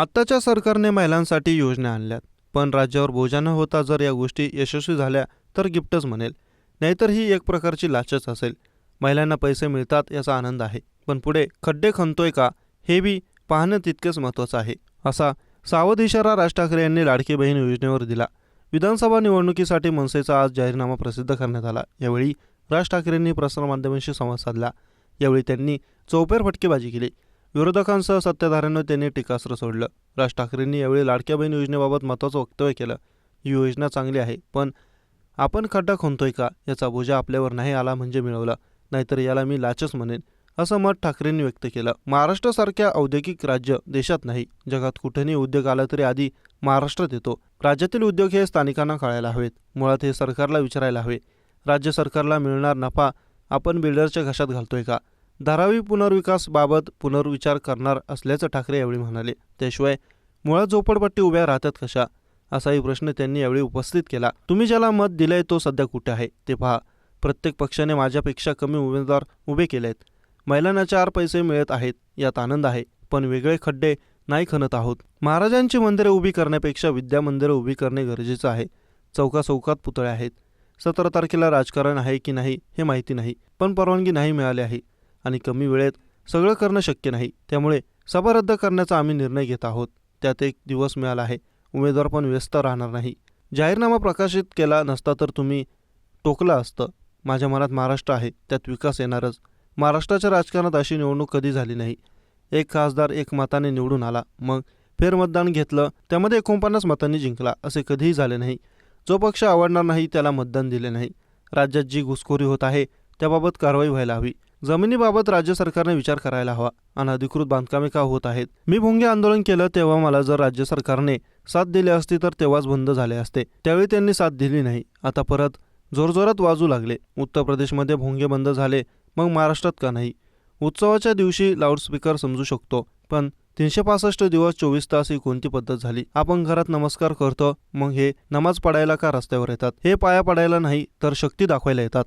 आत्ताच्या सरकारने महिलांसाठी योजना आणल्यात. पण राज्यावर बोजा न होता जर या गोष्टी यशस्वी झाल्या तर गिफ्टच म्हणेल. नाहीतर ही एक प्रकारची लाचच असेल. महिलांना पैसे मिळतात याचा आनंद आहे. पण पुढे खड्डे खणतोय का हे बी पाहणं तितकेच महत्त्वाचं आहे असा सावध इशारा राज ठाकरे यांनी लाडकी बहीण योजनेवर दिला. विधानसभा निवडणुकीसाठी मनसेचा आज जाहीरनामा प्रसिद्ध करण्यात आला. यावेळी राज ठाकरेंनी प्रसारमाध्यमांशी संवाद साधला. यावेळी त्यांनी चौपेर फटकेबाजी केली. विरोधकांसह सत्ताधाऱ्यांवर त्यांनी टीकास्त्र सोडलं. राज ठाकरेंनी यावेळी लाडक्या बहीण योजनेबाबत महत्त्वाचं वक्तव्य केलं. ही योजना चांगली आहे पण आपण खड्डा खणतोय का? याचा बोजा आपल्यावर नाही आला म्हणजे मिळवला. नाहीतर याला मी लाचच म्हणेन असं मत ठाकरेंनी व्यक्त केलं. महाराष्ट्रासारख्या औद्योगिक राज्य देशात नाही. जगात कुठेही उद्योग आला तरी आधी महाराष्ट्रात येतो. राज्यातील उद्योग हे स्थानिकांना कळायला हवेत. मुळात हे सरकारला विचारायला हवे. राज्य सरकारला मिळणार नफा आपण बिल्डरच्या घशात घालतोय का? धारावी पुनर्विकासबाबत पुनर्विचार करणार असल्याचं ठाकरे यावेळी म्हणाले. त्याशिवाय मुळात झोपडपट्टी उभ्या राहतात कशा? असाही प्रश्न त्यांनी यावेळी उपस्थित केला. तुम्ही ज्याला मत दिलंय तो सध्या कुठे आहे? ते पहा. प्रत्येक पक्षाने माझ्यापेक्षा कमी उमेदवार उभे केले आहेत महिलांना चार पैसे मिळत आहेत यात आनंद आहे. पण वेगळे खड्डे नाही खणत आहोत. महाराजांची मंदिरे उभी करण्यापेक्षा विद्यामंदिरं उभी करणे गरजेचं आहे. चौका चौकात पुतळे आहेत. सतरा तारखेला राजकारण आहे की नाही हे माहिती नाही. पण परवानगी नाही मिळाली आहे. आणि कमी वेळेत सगळं करणं शक्य नाही. त्यामुळे सभा रद्द करण्याचा आम्ही निर्णय घेत आहोत. त्यात एक दिवस मिळाला आहे. उमेदवार पण व्यस्त राहणार नाही. जाहीरनामा प्रकाशित केला नसता तर तुम्ही टोकलं असतं. माझ्या मनात महाराष्ट्र आहे. त्यात विकास येणारच. महाराष्ट्राच्या राजकारणात अशी निवडणूक कधी झाली नाही. एक खासदार एक मताने निवडून आला. मग फेरमतदान घेतलं. त्यामध्ये एकोणपन्नास मतांनी जिंकला. असे कधीही झाले नाही. जो पक्ष आवडणार नाही त्याला मतदान दिले नाही. राज्यात जी घुसखोरी होत आहे त्याबाबत कारवाई व्हायला हवी. जमिनीबाबत राज्य सरकारने विचार करायला हवा. अनधिकृत बांधकामे का होत आहेत? मी भोंगे आंदोलन केलं तेव्हा मला जर राज्य सरकारने साथ दिली असती तर तेव्हाच बंद झाले असते. त्यावेळी त्यांनी साथ दिली नाही. आता परत जोरजोरात वाजू लागले. उत्तर प्रदेशमध्ये भोंगे बंद झाले मग महाराष्ट्रात का नाही? उत्सवाच्या दिवशी लाऊडस्पीकर समजू शकतो पण तीनशे पासष्ट दिवस चोवीस तास ही कोणती पद्धत झाली? आपण घरात नमस्कार करतो मग हे नमाज पडायला का रस्त्यावर येतात? हे पाया पडायला नाही तर शक्ती दाखवायला येतात.